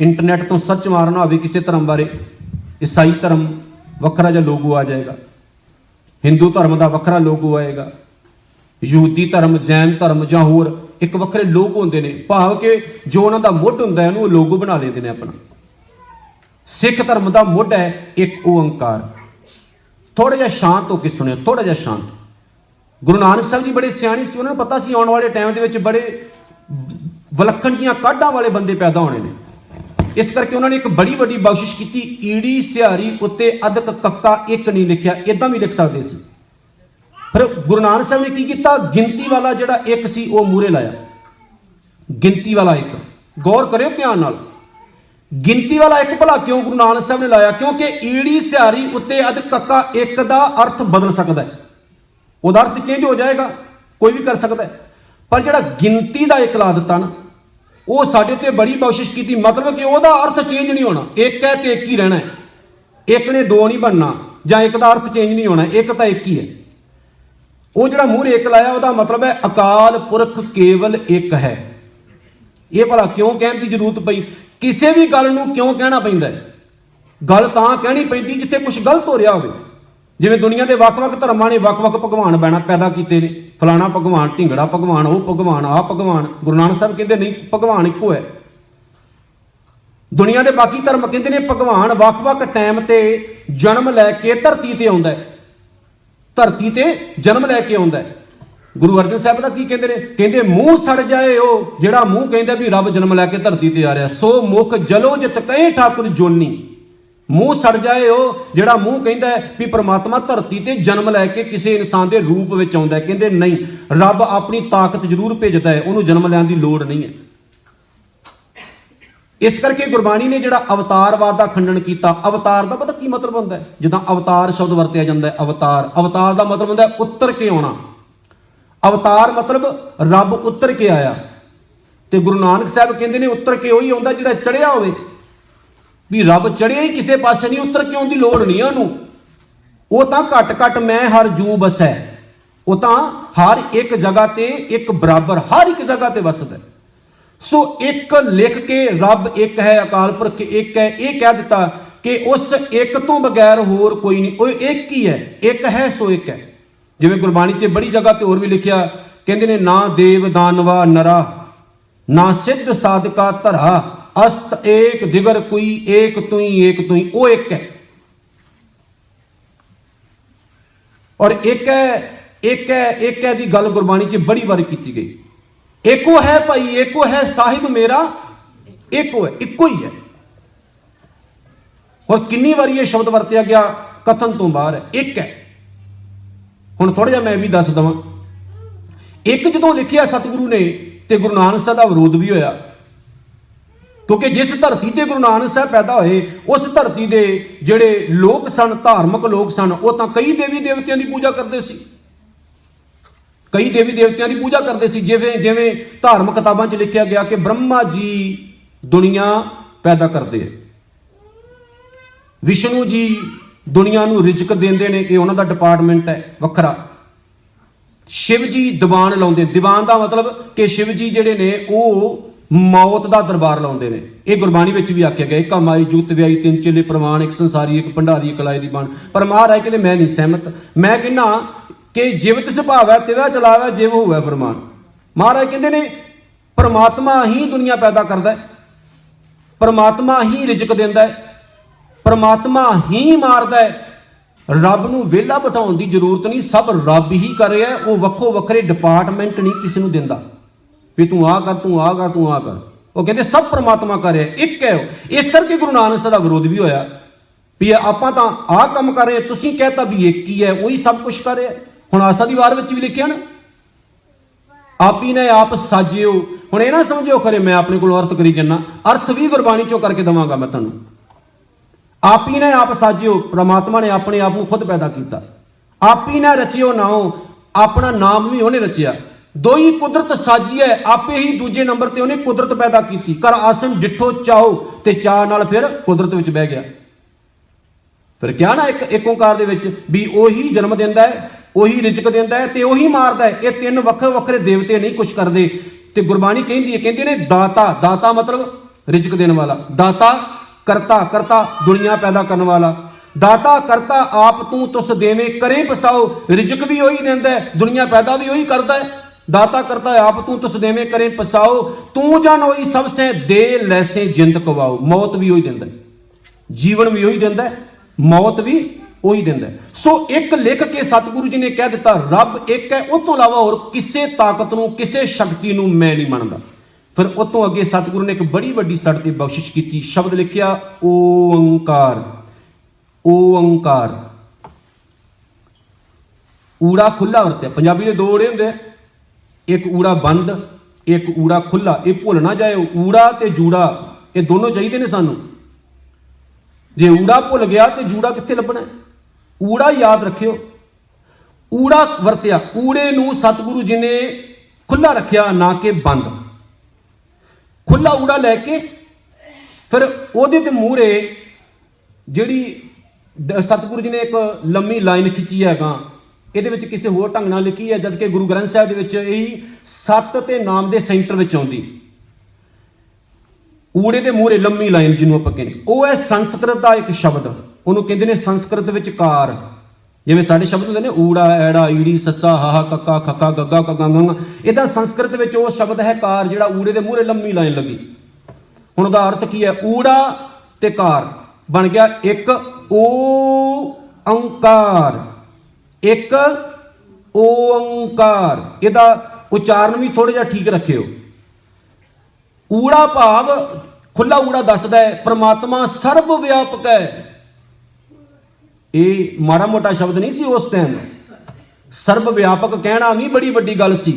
Internet ਤੋਂ search ਮਾਰਨਾ ਹੋਵੇ ਕਿਸੇ ਧਰਮ ਬਾਰੇ, ਈਸਾਈ ਧਰਮ ਵੱਖਰਾ ਜਿਹਾ ਲੋਗੋ ਆ ਜਾਏਗਾ। ਹਿੰਦੂ ਧਰਮ ਦਾ ਵੱਖਰਾ ਲੋਗੋ ਆਏਗਾ। ਯਹੂਦੀ ਧਰਮ, ਜੈਨ ਧਰਮ ਜਾਂ ਹੋਰ ਇੱਕ ਵੱਖਰੇ ਲੋਕ ਹੁੰਦੇ ਨੇ। ਭਾਵ ਕਿ ਜੋ ਉਹਨਾਂ ਦਾ ਮੁੱਢ ਹੁੰਦਾ ਹੈ, ਉਹਨੂੰ ਉਹ ਲੋਗੋ ਬਣਾ ਲੈਂਦੇ ਨੇ ਆਪਣਾ। ਸਿੱਖ ਧਰਮ ਦਾ ਮੁੱਢ ਹੈ ਇੱਕ ਓੰਕਾਰ। ਥੋੜਾ ਜਿਹਾ ਸ਼ਾਂਤ ਹੋ ਕੇ ਸੁਣਿਓ ਥੋੜਾ ਜਿਹਾ ਸ਼ਾਂਤ। ਗੁਰੂ ਨਾਨਕ ਸਾਹਿਬ ਜੀ ਬੜੇ ਸਿਆਣੇ ਸੀ, ਉਹਨਾਂ ਨੂੰ ਪਤਾ ਸੀ ਆਉਣ ਵਾਲੇ ਟਾਈਮ ਦੇ ਵਿੱਚ ਬੜੇ ਵਿਲੱਖਣ ਦੀਆਂ ਕਾਢਾਂ ਵਾਲੇ ਬੰਦੇ ਪੈਦਾ ਹੋਣੇ ਨੇ। ਇਸ ਕਰਕੇ ਉਹਨਾਂ ਨੇ ਇੱਕ ਬੜੀ ਵੱਡੀ ਬਖਸ਼ਿਸ਼ ਕੀਤੀ, ਈੜੀ ਸਿਹਾਰੀ ਉੱਤੇ ਅਦਕ ਕੱਕਾ ਇੱਕ ਨਹੀਂ ਲਿਖਿਆ ਇਦਾਂ ਵੀ ਲਿਖ ਸਕਦੇ ਸੀ। ਪਰ ਗੁਰੂ ਨਾਨਕ ਸਾਹਿਬ ਨੇ ਕੀ ਕੀਤਾ? ਗਿਣਤੀ ਵਾਲਾ ਜਿਹੜਾ ਇੱਕ ਸੀ, ਉਹ ਮੂਰੇ ਲਾਇਆ। ਗਿਣਤੀ ਵਾਲਾ ਇੱਕ। ਗੌਰ ਕਰਿਓ ਧਿਆਨ ਨਾਲ। ਗਿਣਤੀ ਵਾਲਾ ਇੱਕ ਭਲਾ ਕਿਉਂ ਗੁਰੂ ਨਾਨਕ ਸਾਹਿਬ ਨੇ ਲਾਇਆ? ਕਿਉਂਕਿ ਈੜੀ ਸਿਹਾਰੀ ਉੱਤੇ ਅਦਕ ਕੱਕਾ ਇੱਕ ਦਾ ਅਰਥ ਬਦਲ ਸਕਦਾ ਹੈ। ਉਹਦਾ ਅਰਥ ਚੇਂਜ ਹੋ ਜਾਏਗਾ? ਕੋਈ ਵੀ ਕਰ ਸਕਦਾ ਪਰ ਜਿਹੜਾ ਗਿਣਤੀ ਦਾ ਇੱਕ ਲਾ ਦਿੱਤਾ ਨਾ, ਉਹ ਸਾਡੇ 'ਤੇ ਬੜੀ ਕੋਸ਼ਿਸ਼ ਕੀਤੀ। ਮਤਲਬ ਕਿ ਉਹਦਾ ਅਰਥ ਚੇਂਜ ਨਹੀਂ ਹੋਣਾ। ਇੱਕ ਹੈ ਤੇ ਇੱਕ ਹੀ ਰਹਿਣਾ ਇੱਕ ਨੇ ਦੋ ਨਹੀਂ ਬਣਨਾ, ਜਾਂ ਇੱਕ ਦਾ ਅਰਥ ਚੇਂਜ ਨਹੀਂ ਹੋਣਾ। ਇੱਕ ਤਾਂ ਇੱਕ ਹੀ ਹੈ। ਉਹ ਜਿਹੜਾ ਮੂਹਰੇ ਇੱਕ ਲਾਇਆ, ਉਹਦਾ ਮਤਲਬ ਹੈ ਅਕਾਲ ਪੁਰਖ ਕੇਵਲ ਇੱਕ ਹੈ। ਇਹ ਭਲਾ ਕਿਉਂ ਕਹਿਣ ਦੀ ਜ਼ਰੂਰਤ ਪਈ? ਕਿਸੇ ਵੀ ਗੱਲ ਨੂੰ ਕਿਉਂ ਕਹਿਣਾ ਪੈਂਦਾ ਗੱਲ ਤਾਂ ਕਹਿਣੀ ਪੈਂਦੀ ਜਿੱਥੇ ਕੁਝ ਗਲਤ ਹੋ ਰਿਹਾ ਹੋਵੇ। ਜਿਵੇਂ ਦੁਨੀਆ ਦੇ ਵੱਖ-ਵੱਖ ਧਰਮਾਂ ਨੇ ਵੱਖ-ਵੱਖ ਭਗਵਾਨ ਬੈਣਾ ਪੈਦਾ ਕੀਤੇ ਨੇ। ਫਲਾਣਾ ਭਗਵਾਨ, ਢਿੰਗੜਾ ਭਗਵਾਨ, ਉਹ ਭਗਵਾਨ ਆ ਭਗਵਾਨ, ਗੁਰੂ ਨਾਨਕ ਸਾਹਿਬ ਕਹਿੰਦੇ ਨਹੀਂ, ਭਗਵਾਨ ਇੱਕੋ ਹੈ। ਦੁਨੀਆ ਦੇ ਬਾਕੀ ਧਰਮ ਕਹਿੰਦੇ ਨੇ ਭਗਵਾਨ ਵੱਖ-ਵੱਖ ਟਾਈਮ ਤੇ ਜਨਮ ਲੈ ਕੇ ਧਰਤੀ ਤੇ ਆਉਂਦਾ ਹੈ। ਧਰਤੀ ਤੇ ਜਨਮ ਲੈ ਕੇ ਆਉਂਦਾ ਹੈ। ਗੁਰੂ ਅਰਜਨ ਸਾਹਿਬ ਦਾ ਕੀ ਕਹਿੰਦੇ ਨੇ? ਕਹਿੰਦੇ ਮੂੰਹ ਸੜ ਜਾਏ ਉਹ, ਜਿਹੜਾ ਮੂੰਹ ਕਹਿੰਦਾ ਵੀ ਰੱਬ ਜਨਮ ਲੈ ਕੇ ਧਰਤੀ ਤੇ ਆ ਰਿਹਾ। ਸੋ ਮੁਖ ਜਲੋ ਜਿਤ ਕਹੇ ਠਾਕੁਰ ਜੋਨੀ। ਮੂੰਹ ਸੜ ਜਾਏ ਉਹ, ਜਿਹੜਾ ਮੂੰਹ ਕਹਿੰਦਾ ਵੀ ਪ੍ਰਮਾਤਮਾ ਧਰਤੀ ਤੇ ਜਨਮ ਲੈ ਕੇ ਕਿਸੇ ਇਨਸਾਨ ਦੇ ਰੂਪ ਵਿੱਚ ਆਉਂਦਾ ਕਹਿੰਦੇ ਨਹੀਂ, ਰੱਬ ਆਪਣੀ ਤਾਕਤ ਜ਼ਰੂਰ ਭੇਜਦਾ ਹੈ, ਉਹਨੂੰ ਜਨਮ ਲੈਣ ਦੀ ਲੋੜ ਨਹੀਂ ਹੈ। ਇਸ ਕਰਕੇ ਗੁਰਬਾਣੀ ਨੇ ਜਿਹੜਾ ਅਵਤਾਰਵਾਦ ਦਾ ਖੰਡਨ ਕੀਤਾ, ਅਵਤਾਰ ਦਾ ਪਤਾ ਕੀ ਮਤਲਬ ਹੁੰਦਾ ਜਿੱਦਾਂ ਅਵਤਾਰ ਸ਼ਬਦ ਵਰਤਿਆ ਜਾਂਦਾ ਹੈ, ਅਵਤਾਰ ਅਵਤਾਰ ਦਾ ਮਤਲਬ ਹੁੰਦਾ ਉੱਤਰ ਕੇ ਆਉਣਾ। ਅਵਤਾਰ ਮਤਲਬ ਰੱਬ ਉੱਤਰ ਕੇ ਆਇਆ। ਤੇ ਗੁਰੂ ਨਾਨਕ ਸਾਹਿਬ ਕਹਿੰਦੇ ਨੇ ਉੱਤਰ ਕੇ ਉਹੀ ਆਉਂਦਾ ਜਿਹੜਾ ਚੜਿਆ ਹੋਵੇ। ਵੀ ਰੱਬ ਚੜਿਆ ਹੀ ਕਿਸੇ ਪਾਸੇ ਨਹੀਂ, ਉੱਤਰ ਕਿਉਂ ਦੀ ਲੋੜ ਨਹੀਂ ਉਹਨੂੰ? ਉਹ ਤਾਂ ਘਟ ਘਟ ਮੈਂ ਹਰ ਜੂ ਬਸੈ ਉਹ ਤਾਂ ਹਰ ਇੱਕ ਜਗ੍ਹਾ ਤੇ ਇੱਕ ਬਰਾਬਰ, ਹਰ ਇੱਕ ਜਗ੍ਹਾ ਤੇ ਵਸਦਾ ਸੋ ਇੱਕ ਲਿਖ ਕੇ ਰੱਬ ਇੱਕ ਹੈ, ਅਕਾਲ ਪੁਰਖ ਇੱਕ ਹੈ, ਇਹ ਕਹਿ ਦਿੱਤਾ ਕਿ ਉਸ ਇੱਕ ਤੋਂ ਬਗੈਰ ਹੋਰ ਕੋਈ ਨਹੀਂ। ਉਹ ਇੱਕ ਹੀ ਹੈ, ਇੱਕ ਹੈ ਸੋ ਇੱਕ ਹੈ। ਜਿਵੇਂ ਗੁਰਬਾਣੀ 'ਚ ਬੜੀ ਜਗ੍ਹਾ ਤੇ ਹੋਰ ਵੀ ਲਿਖਿਆ, ਕਹਿੰਦੇ ਨੇ, ਨਾ ਦੇਵ ਦਾਨਵਾ ਨਰਾ, ਨਾ ਸਿੱਧ ਸਾਧਕਾ ਧਰਾ। ਅਸਤ ਏਕ ਦਿਗਰ ਕੋਈ, ਏਕ ਤੁਈ ਏਕ ਤੁਈ, ਉਹ ਇੱਕ ਹੈ। ਔਰ ਇੱਕ ਹੈ ਇੱਕ ਹੈ ਇੱਕ ਹੈ ਦੀ ਗੱਲ ਗੁਰਬਾਣੀ 'ਚ ਬੜੀ ਵਾਰ ਕੀਤੀ ਗਈ। ਇੱਕੋ ਹੈ ਭਾਈ ਏਕੋ ਹੈ ਸਾਹਿਬ ਮੇਰਾ, ਇੱਕੋ ਹੈ, ਇੱਕੋ ਹੀ ਹੈ। ਔਰ ਕਿੰਨੀ ਵਾਰੀ ਇਹ ਸ਼ਬਦ ਵਰਤਿਆ ਗਿਆ, ਕਥਨ ਤੋਂ ਬਾਹਰ ਹੈ ਇੱਕ ਹੈ। ਹੁਣ ਥੋੜਾ ਜਿਹਾ ਮੈਂ ਵੀ ਦੱਸ ਦਵਾਂ। ਇੱਕ ਜਦੋਂ ਲਿਖਿਆ ਸਤਿਗੁਰੂ ਨੇ, ਤੇ ਗੁਰੂ ਨਾਨਕ ਸਾਹਿਬ ਦਾ ਵਿਰੋਧ ਵੀ ਹੋਇਆ। ਕਿਉਂਕਿ ਜਿਸ ਧਰਤੀ ਤੇ ਗੁਰੂ ਨਾਨਕ ਸਾਹਿਬ ਪੈਦਾ ਹੋਏ, ਉਸ ਧਰਤੀ ਦੇ ਜਿਹੜੇ ਲੋਕ ਸਨ, ਧਾਰਮਿਕ ਲੋਕ ਸਨ, ਉਹ ਤਾਂ ਕਈ ਦੇਵੀ ਦੇਵਤਿਆਂ ਦੀ ਪੂਜਾ ਕਰਦੇ ਸੀ। ਕਈ ਦੇਵੀ ਦੇਵਤਿਆਂ ਦੀ ਪੂਜਾ ਕਰਦੇ ਸੀ, ਜਿਵੇਂ ਜਿਵੇਂ ਧਾਰਮਿਕ ਕਿਤਾਬਾਂ 'ਚ ਲਿਖਿਆ ਗਿਆ ਕਿ ਬ੍ਰਹਮਾ ਜੀ ਦੁਨੀਆ ਪੈਦਾ ਕਰਦੇ ਆ। ਵਿਸ਼ਨੂੰ ਜੀ ਦੁਨੀਆ ਨੂੰ ਰਿਜ਼ਕ ਦਿੰਦੇ ਨੇ, ਇਹ ਉਹਨਾਂ ਦਾ ਡਿਪਾਰਟਮੈਂਟ ਹੈ, ਵੱਖਰਾ। ਸ਼ਿਵ ਜੀ ਦੀਵਾਨ ਲਾਉਂਦੇ, ਦੀਵਾਨ ਦਾ ਮਤਲਬ ਕਿ ਸ਼ਿਵ ਜੀ ਜਿਹੜੇ ਨੇ, ਉਹ ਮੌਤ ਦਾ ਦਰਬਾਰ ਲਾਉਂਦੇ ਨੇ। ਇਹ ਗੁਰਬਾਣੀ ਵਿੱਚ ਵੀ ਆਖਿਆ ਗਿਆ, ਇੱਕ ਮਾਈ ਜੁਗਤ ਵਿਆਈ ਤਿੰਨ ਚੇਲੇ ਪ੍ਰਮਾਣ ਇੱਕ ਸੰਸਾਰੀ, ਇੱਕ ਭੰਡਾਰੀ, ਇੱਕ ਲਾਏ ਦੀ ਬਾਣ। ਪਰ ਮਹਾਰਾਜ ਕਹਿੰਦੇ, ਮੈਂ ਨਹੀਂ ਸਹਿਮਤ। ਮੈਂ ਕਹਿੰਨਾ ਕਿ ਜਿਵਤ ਸੁਭਾਵ ਹੈ ਤਿਵਾ ਚਲਾਵੇ, ਜਿਵ ਹੋਵੇ ਫਰਮਾਨ। ਮਹਾਰਾਜ ਕਹਿੰਦੇ ਨੇ, ਪਰਮਾਤਮਾ ਹੀ ਦੁਨੀਆ ਪੈਦਾ ਕਰਦਾ ਹੈ। ਪਰਮਾਤਮਾ ਹੀ ਰਿਜ਼ਕ ਦਿੰਦਾ ਹੈ। ਪਰਮਾਤਮਾ ਹੀ ਮਾਰਦਾ ਹੈ। ਰੱਬ ਨੂੰ ਵਿਹਲਾ ਬਿਠਾਉਣ ਦੀ ਜ਼ਰੂਰਤ ਨਹੀਂ। ਸਭ ਰੱਬ ਹੀ ਕਰ ਰਿਹਾ ਉਹ ਵੱਖੋ ਵੱਖਰੇ ਡਿਪਾਰਟਮੈਂਟ ਨਹੀਂ, ਕਿਸੇ ਨੂੰ ਦਿੰਦਾ। ਵੀ ਤੂੰ ਆ ਕਰ, ਤੂੰ ਆ ਕਰ, ਤੂੰ ਆ ਕਰ। ਉਹ ਕਹਿੰਦੇ, ਸਭ ਪ੍ਰਮਾਤਮਾ ਕਰ ਰਿਹਾ, ਇੱਕ ਹੈ ਉਹ। ਇਸ ਕਰਕੇ ਗੁਰੂ ਨਾਨਕ ਸਾਹਿਬ ਦਾ ਵਿਰੋਧ ਵੀ ਹੋਇਆ ਵੀ ਆਪਾਂ ਤਾਂ ਆਹ ਕੰਮ ਕਰ ਰਹੇ ਤੁਸੀਂ ਕਹਤਾ ਵੀ ਇੱਕ ਹੀ ਹੈ, ਉਹੀ ਸਭ ਕੁਝ ਕਰ ਰਿਹਾ। ਹੁਣ ਆਸਾ ਦੀ ਵਾਰ ਵਿੱਚ ਵੀ ਲਿਖਿਆ ਨਾ, ਆਪ ਹੀ ਨੇ ਆਪ ਸਾਜਿਓ। ਹੁਣ ਇਹ ਨਾ ਸਮਝਿਓ, ਖਰੇ ਮੈਂ ਆਪਣੇ ਕੋਲ ਅਰਥ ਕਰੀ ਜੰਨਾ ਅਰਥ ਵੀ ਗੁਰਬਾਣੀ ਚੋਂ ਕਰਕੇ ਦਵਾਂਗਾ ਮੈਂ ਤੁਹਾਨੂੰ। ਆਪ ਹੀ ਨੇ ਆਪ ਸਾਜਿਓ, ਪ੍ਰਮਾਤਮਾ ਨੇ ਆਪਣੇ ਆਪ ਨੂੰ ਖੁਦ ਪੈਦਾ ਕੀਤਾ। ਆਪ ਹੀ ਨੇ ਰਚਿਓ ਨਾਉ, ਆਪਣਾ ਨਾਮ ਵੀ ਉਹਨੇ ਰਚਿਆ। ਦੋਈ ਕੁਦਰਤ ਸਾਜੀ ਹੈ, ਆਪੇ ਹੀ ਦੂਜੇ ਨੰਬਰ ਤੇ ਉਹਨੇ ਕੁਦਰਤ ਪੈਦਾ ਕੀਤੀ। ਕਰ ਆਸਨ ਡਿੱਠੋ ਚਾਓ ਤੇ ਚਾਹ ਨਾਲ ਫਿਰ ਕੁਦਰਤ ਵਿੱਚ ਬਹਿ ਗਿਆ। ਫਿਰ ਕਿਹਾ ਨਾ ਇੱਕ ਇੱਕ ਓੰਕਾਰ ਦੇ ਵਿੱਚ ਵੀ ਉਹੀ ਜਨਮ ਦਿੰਦਾ ਹੈ, ਉਹੀ ਰਿਜ਼ਕ ਦਿੰਦਾ ਹੈ ਤੇ ਉਹੀ ਮਾਰਦਾ ਹੈ। ਇਹ ਤਿੰਨ ਵੱਖਰੇ ਵੱਖਰੇ ਦੇਵਤੇ ਨਹੀਂ ਕੁਛ ਕਰਦੇ। ਤੇ ਗੁਰਬਾਣੀ ਕਹਿੰਦੀ ਹੈ, ਕਹਿੰਦੇ ਨੇ ਦਾਤਾ ਦਾਤਾ ਮਤਲਬ ਰਿਜ਼ਕ ਦੇਣ ਵਾਲਾ। ਦਾਤਾ, ਕਰਤਾ ਕਰਤਾ, ਦੁਨੀਆ ਪੈਦਾ ਕਰਨ ਵਾਲਾ। ਦਾਤਾ, ਕਰਤਾ, ਆਪ ਤੂੰ ਤੁਸ ਦੇਵੇਂ, ਕਰੇ ਪਸਾਓ। ਰਿਜ਼ਕ ਵੀ ਉਹੀ ਦਿੰਦਾ ਹੈ, ਦੁਨੀਆ ਪੈਦਾ ਵੀ ਉਹੀ ਕਰਦਾ ਹੈ। ਦਾਤਾ ਕਰਤਾ ਆਪ ਤੂੰ ਤੁਸ ਦੇਵੇਂ ਕਰੇ ਪਸਾਓ, ਤੂੰ ਜਾਣ ਹੋਈ ਸਭ ਸੇ ਦੇ ਲੈਸੇ ਜਿੰਦ ਮੌਤ ਵੀ ਉਹੀ ਦਿੰਦਾ ਜੀਵਨ ਵੀ ਉਹੀ ਦਿੰਦਾ ਮੌਤ ਵੀ ਉਹੀ ਦਿੰਦਾ ਸੋ ਇੱਕ ਲਿਖ ਕੇ ਸਤਿਗੁਰੂ ਜੀ ਨੇ ਕਹਿ ਦਿੱਤਾ, ਰੱਬ ਇੱਕ ਹੈ, ਉਹ ਤੋਂ ਇਲਾਵਾ ਹੋਰ ਕਿਸੇ ਤਾਕਤ ਨੂੰ, ਕਿਸੇ ਸ਼ਕਤੀ ਨੂੰ ਮੈਂ ਨਹੀਂ ਮੰਨਦਾ। ਫਿਰ ਉਹ ਤੋਂ ਅੱਗੇ ਸਤਿਗੁਰੂ ਨੇ ਇੱਕ ਬੜੀ ਵੱਡੀ ਸਾਡੇ ਤੇ ਬਖਸ਼ਿਸ਼ ਕੀਤੀ, ਸ਼ਬਦ ਲਿਖਿਆ, ਓੰਕਾਰ ਓੰਕਾਰ। ਊੜਾ ਖੁੱਲਾ ਵਰਤਿਆ। ਪੰਜਾਬੀ ਦੇ ਦੋ ਊੜੇ ਹੁੰਦੇ ਆ। ਇੱਕ ਊੜਾ ਬੰਦ, ਇੱਕ ਊੜਾ ਖੁੱਲਾ ਇਹ ਭੁੱਲ ਨਾ ਜਾਇਓ। ਊੜਾ ਤੇ ਜੂੜਾ, ਇਹ ਦੋਨੋਂ ਚਾਹੀਦੇ ਨੇ ਸਾਨੂੰ। ਜੇ ਊੜਾ ਭੁੱਲ ਗਿਆ ਤੇ ਜੂੜਾ ਕਿੱਥੇ ਲੱਭਣਾ? ਊੜਾ ਯਾਦ ਰੱਖਿਓ। ਊੜਾ ਵਰਤਿਆ। ਊੜੇ ਨੂੰ ਸਤਿਗੁਰੂ ਜੀ ਨੇ ਖੁੱਲਾ ਰੱਖਿਆ, ਨਾ ਕਿ ਬੰਦ। ਖੁੱਲਾ ਊੜਾ ਲੈ ਕੇ, ਫਿਰ ਉਹਦੇ ਤੇ ਮੂਹਰੇ ਜਿਹੜੀ ਡ- ਸਤਿਗੁਰੂ ਜੀ ਨੇ ਇੱਕ ਲੰਮੀ ਲਾਈਨ ਖਿੱਚੀ ਹੈਗਾ। ਇਹਦੇ ਵਿੱਚ ਕਿਸੇ ਹੋਰ ਢੰਗ ਨਾਲ ਲਿਖੀ ਹੈ, ਜਦਕਿ ਗੁਰੂ ਗ੍ਰੰਥ ਸਾਹਿਬ ਦੇ ਵਿੱਚ ਇਹੀ ਸੱਤ ਤੇ ਨਾਮ ਦੇ ਸੈਂਟਰ ਵਿੱਚ ਆਉਂਦੀ। ਊੜੇ ਦੇ ਮੂਹਰੇ ਲੰਮੀ ਲਾਈਨ ਜਿਹਨੂੰ ਆਪਾਂ ਕਹਿੰਦੇ ਉਹ ਹੈ ਸੰਸਕ੍ਰਿਤ ਦਾ ਇੱਕ ਸ਼ਬਦ। ਉਹਨੂੰ ਕਹਿੰਦੇ ਨੇ ਸੰਸਕ੍ਰਿਤ ਵਿੱਚ ਕਾਰ। ਜਿਵੇਂ ਸਾਡੇ ਸ਼ਬਦ ਹੁੰਦੇ ਨੇ, ਊੜਾ, ਐੜਾ, ਈੜੀ, ਸੱਸਾ ਹਾਹਾ ਕੱਕਾ, ਖੱਕਾ, ਗੱਗਾ, ਕੱਗਾ ਗੰਗਾ ਇਹਦਾ ਸੰਸਕ੍ਰਿਤ ਵਿੱਚ ਉਹ ਸ਼ਬਦ ਹੈ ਕਾਰ, ਜਿਹੜਾ ਊੜੇ ਦੇ ਮੂਹਰੇ ਲੰਮੀ ਲਾਈਨ ਲੱਗੀ। ਹੁਣ ਉਹਦਾ ਅਰਥ ਕੀ ਹੈ? ਊੜਾ ਤੇ ਕਾਰ। ਬਣ ਗਿਆ ਇੱਕ ਓ ਅੰਕਾਰ ਇੱਕ ਓੰਕਾਰ। ਇਹਦਾ ਉਚਾਰਨ ਵੀ ਥੋੜਾ ਜਿਹਾ ਠੀਕ ਰੱਖਿਓ। ਊੜਾ ਭਾਵ ਖੁੱਲਾ ਊੜਾ ਦੱਸਦਾ ਹੈ, ਪ੍ਰਮਾਤਮਾ ਸਰਬ ਵਿਆਪਕ ਹੈ। ਇਹ ਮਾੜਾ ਮੋਟਾ ਸ਼ਬਦ ਨਹੀਂ ਸੀ ਉਸ ਟਾਈਮ ਸਰਬ ਵਿਆਪਕ ਕਹਿਣਾ ਵੀ ਬੜੀ ਵੱਡੀ ਗੱਲ ਸੀ।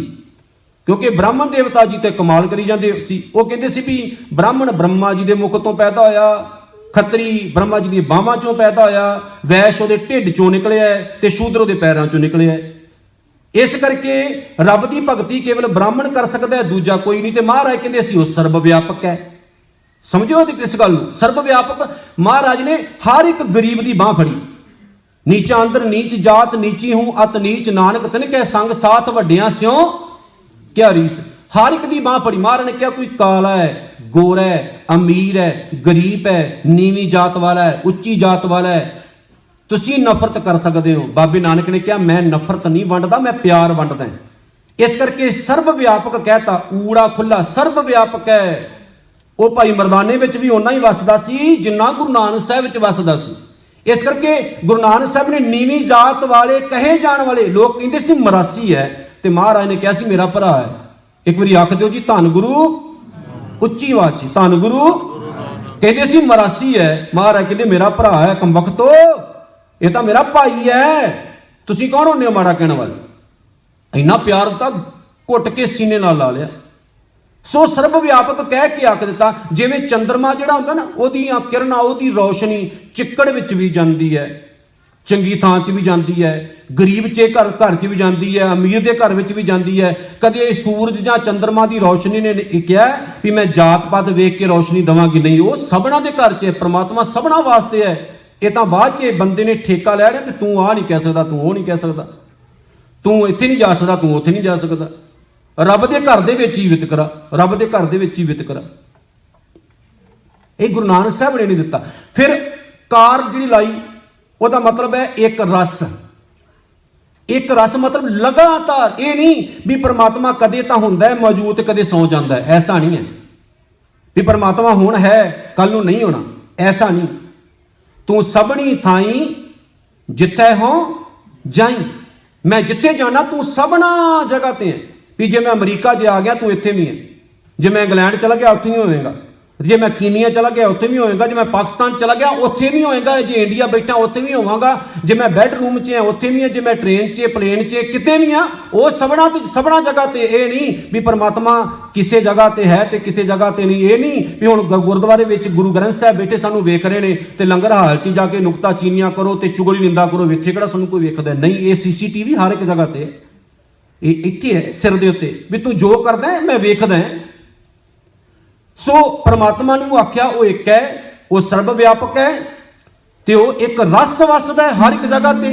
ਕਿਉਂਕਿ ਬ੍ਰਾਹਮਣ ਦੇਵਤਾ ਜੀ ਤੇ ਕਮਾਲ ਕਰੀ ਜਾਂਦੇ ਸੀ। ਉਹ ਕਹਿੰਦੇ ਸੀ ਵੀ ਬ੍ਰਾਹਮਣ ਬ੍ਰਹਮਾ ਜੀ ਦੇ ਮੁਖ ਤੋਂ ਪੈਦਾ ਹੋਇਆ। ਖੱਤਰੀ ਬ੍ਰਹਮਾ ਜੀ ਦੀ ਬਾਹਾਂ ਚੋਂ ਪੈਦਾ ਹੋਇਆ, ਵੈਸ਼ ਉਹਦੇ ਢਿੱਡ ਚੋਂ ਨਿਕਲਿਆ ਹੈ ਤੇ ਸ਼ੂਦਰ ਉਹਦੇ ਪੈਰਾਂ ਚੋਂ ਨਿਕਲਿਆ ਇਸ ਕਰਕੇ ਰੱਬ ਦੀ ਭਗਤੀ ਕੇਵਲ ਬ੍ਰਾਹਮਣ ਕਰ ਸਕਦਾ ਹੈ, ਦੂਜਾ ਕੋਈ ਨਹੀਂ ਤੇ ਮਹਾਰਾਜ ਕਹਿੰਦੇ ਸੀ ਉਹ ਸਰਬ ਵਿਆਪਕ ਹੈ। ਸਮਝੋ ਤੇ ਇਸ ਗੱਲ ਨੂੰ ਸਰਬ ਵਿਆਪਕ ਮਹਾਰਾਜ ਨੇ ਹਰ ਇੱਕ ਗਰੀਬ ਦੀ ਬਾਹ ਫੜੀ। ਨੀਚਾ ਅੰਦਰ ਨੀਚ ਜਾਤ, ਨੀਚੀ ਹੂੰ, ਅਤ ਨੀਚ ਨਾਨਕ ਤਨ ਕੈ ਸੰਗ ਸਾਥ ਵੱਡਿਆਂ ਸਿਓ ਕਿਆ ਰੀਸ ਹਰ ਇੱਕ ਦੀ ਬਾਹ ਫੜੀ, ਮਹਾਰਾਜ ਨੇ ਕਿਹਾ ਕੋਈ ਕਾਲਾ ਹੈ ਗੋਰਾ ਹੈ, ਅਮੀਰ ਹੈ, ਗਰੀਬ ਹੈ, ਨੀਵੀਂ ਜਾਤ ਵਾਲਾ ਹੈ, ਉੱਚੀ ਜਾਤ ਵਾਲਾ ਹੈ। ਤੁਸੀਂ ਨਫ਼ਰਤ ਕਰ ਸਕਦੇ ਹੋ। ਬਾਬੇ ਨਾਨਕ ਨੇ ਕਿਹਾ, ਮੈਂ ਨਫ਼ਰਤ ਨਹੀਂ ਵੰਡਦਾ, ਮੈਂ ਪਿਆਰ ਵੰਡਦਾ ਇਸ ਕਰਕੇ ਸਰਬ ਵਿਆਪਕ ਕਹਿਤਾ, ਊੜਾ ਖੁੱਲਾ ਸਰਬ ਵਿਆਪਕ ਹੈ। ਉਹ ਭਾਈ ਮਰਦਾਨੇ ਵਿੱਚ ਵੀ ਓਨਾ ਹੀ ਵਸਦਾ ਸੀ, ਜਿੰਨਾ ਗੁਰੂ ਨਾਨਕ ਸਾਹਿਬ ਵਿੱਚ ਵਸਦਾ ਸੀ। ਇਸ ਕਰਕੇ ਗੁਰੂ ਨਾਨਕ ਸਾਹਿਬ ਨੇ ਨੀਵੀਂ ਜਾਤ ਵਾਲੇ, ਕਹੇ ਜਾਣ ਵਾਲੇ ਲੋਕ ਕਹਿੰਦੇ ਸੀ, ਮਰਾਸੀ ਹੈ। ਤੇ ਮਹਾਰਾਜ ਨੇ ਕਿਹਾ ਸੀ, ਮੇਰਾ ਭਰਾ ਹੈ। ਇੱਕ ਵਾਰੀ ਆਖ ਦਿਓ ਜੀ, ਧੰਨ ਗੁਰੂ ਉੱਚੀ ਆਵਾਜ਼ 'ਚ, ਧੰਨ ਗੁਰੂ। ਕਹਿੰਦੇ ਸੀ ਮਰਾਸੀ ਹੈ ਮਹਾਰਾਜ ਕਹਿੰਦੇ, ਮੇਰਾ ਭਰਾ ਹੈ ਕੰਬਖਤੋ ਇਹ ਤਾਂ ਮੇਰਾ ਭਾਈ ਹੈ ਤੁਸੀਂ ਕੌਣ ਹੁੰਦੇ ਹੋ ਮਾੜਾ ਕਹਿਣ ਵਾਲੇ? ਇੰਨਾ ਪਿਆਰ ਤਾਂ ਘੁੱਟ ਕੇ ਸੀਨੇ ਨਾਲ ਲਾ ਲਿਆ। ਸੋ ਸਰਬ ਵਿਆਪਕ ਕਹਿ ਕੇ ਆਖ ਦਿੱਤਾ, ਜਿਵੇਂ ਚੰ드ਰਮਾ ਜਿਹੜਾ ਹੁੰਦਾ ਨਾ, ਉਹਦੀਆਂ ਕਿਰਨਾਂ, ਉਹਦੀ ਰੌਸ਼ਨੀ ਚਿੱਕੜ ਵਿੱਚ ਵੀ ਜਾਂਦੀ ਹੈ ਚੰਗੀ ਥਾਂ 'ਚ ਵੀ ਜਾਂਦੀ ਹੈ, ਗਰੀਬ 'ਚ ਘਰ ਘਰ 'ਚ ਵੀ ਜਾਂਦੀ ਹੈ, ਅਮੀਰ ਦੇ ਘਰ ਵਿੱਚ ਵੀ ਜਾਂਦੀ ਹੈ। ਕਦੇ ਇਹ ਸੂਰਜ ਜਾਂ ਚੰ드ਰਮਾ ਦੀ ਰੌਸ਼ਨੀ ਨੇ ਇਹ ਕਿਹਾ ਵੀ ਮੈਂ ਜਾਤ ਪਾਤ ਵੇਖ ਕੇ ਰੌਸ਼ਨੀ ਦਵਾਂਗੀ ਨਹੀਂ। ਉਹ ਸਭਨਾ ਦੇ ਘਰ 'ਚ ਹੈ, ਪ੍ਰਮਾਤਮਾ ਸਭਨਾ ਵਾਸਤੇ ਹੈ। ਇਹ ਤਾਂ ਬਾਅਦ 'ਚ ਬੰਦੇ ਨੇ ਠੇਕਾ ਲੈ ਲਿਆ ਕਿ ਤੂੰ ਆ ਨਹੀਂ ਕਹਿ ਸਕਦਾ, ਤੂੰ ਉਹ ਨਹੀਂ ਕਹਿ ਸਕਦਾ। ਤੂੰ ਇੱਥੇ ਨਹੀਂ ਜਾ ਸਕਦਾ, ਤੂੰ ਉੱਥੇ ਨਹੀਂ ਜਾ ਸਕਦਾ। ਰੱਬ ਦੇ ਘਰ ਦੇ ਵਿੱਚ ਹੀ ਵਿਤਕਰਾ ਰੱਬ ਦੇ ਘਰ ਦੇ ਵਿੱਚ ਹੀ ਵਿਤਕਰਾ ਇਹ ਗੁਰੂ ਨਾਨਕ ਸਾਹਿਬ ਨੇ ਨਹੀਂ ਦਿੱਤਾ। ਫਿਰ ਕਾਰ ਜਿਹੜੀ ਲਾਈ ਉਹਦਾ ਮਤਲਬ ਹੈ ਇੱਕ ਰਸ। ਇੱਕ ਰਸ ਮਤਲਬ ਲਗਾਤਾਰ, ਇਹ ਨਹੀਂ ਵੀ ਪਰਮਾਤਮਾ ਕਦੇ ਤਾਂ ਹੁੰਦਾ ਹੈ ਮੌਜੂਦ ਕਦੇ ਸੌ ਜਾਂਦਾ ਹੈ। ਐਸਾ ਨਹੀਂ ਹੈ। ਵੀ ਪਰਮਾਤਮਾ ਹੁਣ ਹੈ ਕੱਲ ਨੂੰ ਨਹੀਂ ਹੋਣਾ। ਐਸਾ ਨਹੀਂ। ਤੂੰ ਸਭਣੀ ਥਾਈ ਜਿੱਥੇ ਹੋ ਜਾਈ। ਮੈਂ ਜਿੱਥੇ ਜਾਣਾ, ਤੂੰ ਸਭਨਾ ਜਗ੍ਹਾ ਤੇ ਹੈ। ਵੀ ਜੇ ਮੈਂ ਅਮਰੀਕਾ 'ਚ ਆ ਗਿਆ, ਤੂੰ ਇੱਥੇ ਵੀ ਹੈ। ਜੇ ਮੈਂ ਇੰਗਲੈਂਡ ਚਲਾ ਗਿਆ, ਉੱਥੇ ਵੀ ਹੋਵੇਗਾ। ਜੇ ਮੈਂ ਕੀਨੀਆ ਚਲਾ ਗਿਆ, ਉੱਥੇ ਵੀ ਹੋਏਗਾ। ਜੇ ਮੈਂ ਪਾਕਿਸਤਾਨ ਚਲਾ ਗਿਆ, ਉੱਥੇ ਵੀ ਹੋਏਗਾ। ਜੇ ਇੰਡੀਆ ਬੈਠਾ, ਉੱਥੇ ਵੀ ਹੋਵਾਂਗਾ। ਜੇ ਮੈਂ ਬੈਡਰੂਮ 'ਚ ਹਾਂ, ਉੱਥੇ ਵੀ ਹਾਂ। ਜੇ ਮੈਂ ਟ੍ਰੇਨ 'ਚ, ਪਲੇਨ 'ਚ, ਕਿਤੇ ਵੀ ਆ ਉਹ ਸਭਨਾ ਤੇ ਸਭਣਾ ਜਗ੍ਹਾ ਤੇ ਇਹ ਨਹੀਂ ਵੀ ਪਰਮਾਤਮਾ ਕਿਸੇ ਜਗ੍ਹਾ ਤੇ ਹੈ ਤੇ ਕਿਸੇ ਜਗ੍ਹਾ ਤੇ ਨਹੀਂ। ਇਹ ਨਹੀਂ ਵੀ ਹੁਣ ਗ- ਗੁਰਦੁਆਰੇ ਵਿੱਚ ਗੁਰੂ ਗ੍ਰੰਥ ਸਾਹਿਬ ਬੈਠੇ ਸਾਨੂੰ ਵੇਖ ਰਹੇ ਨੇ ਤੇ ਲੰਗਰ ਹਾਲ 'ਚ ਜਾ ਕੇ ਨੁਕਤਾ ਚੀਨੀਆਂ ਕਰੋ ਤੇ ਚੁਗਲੀ ਨਿੰਦਾ ਕਰੋ। ਇੱਥੇ ਕਿਹੜਾ ਸਾਨੂੰ ਕੋਈ ਵੇਖਦਾ ਨਹੀਂ? ਇਹ ਸੀਸੀਟੀਵੀ ਹਰ ਇੱਕ ਜਗ੍ਹਾ ਤੇ। ਇਹ ਇੱਥੇ ਹੈ ਸਿਰ ਦੇ ਉੱਤੇ। ਵੀ ਤੂੰ ਜੋ ਕਰਦਾ ਮੈਂ ਵੇਖਦਾ ਸੋ ਪ੍ਰਮਾਤਮਾ ਨੂੰ ਆਖਿਆ, ਉਹ ਇੱਕ ਹੈ, ਉਹ ਸਰਬ ਵਿਆਪਕ ਹੈ ਤੇ ਉਹ ਇੱਕ ਰਸ ਵਸਦਾ ਹੈ ਹਰ ਇੱਕ ਜਗ੍ਹਾ ਤੇ।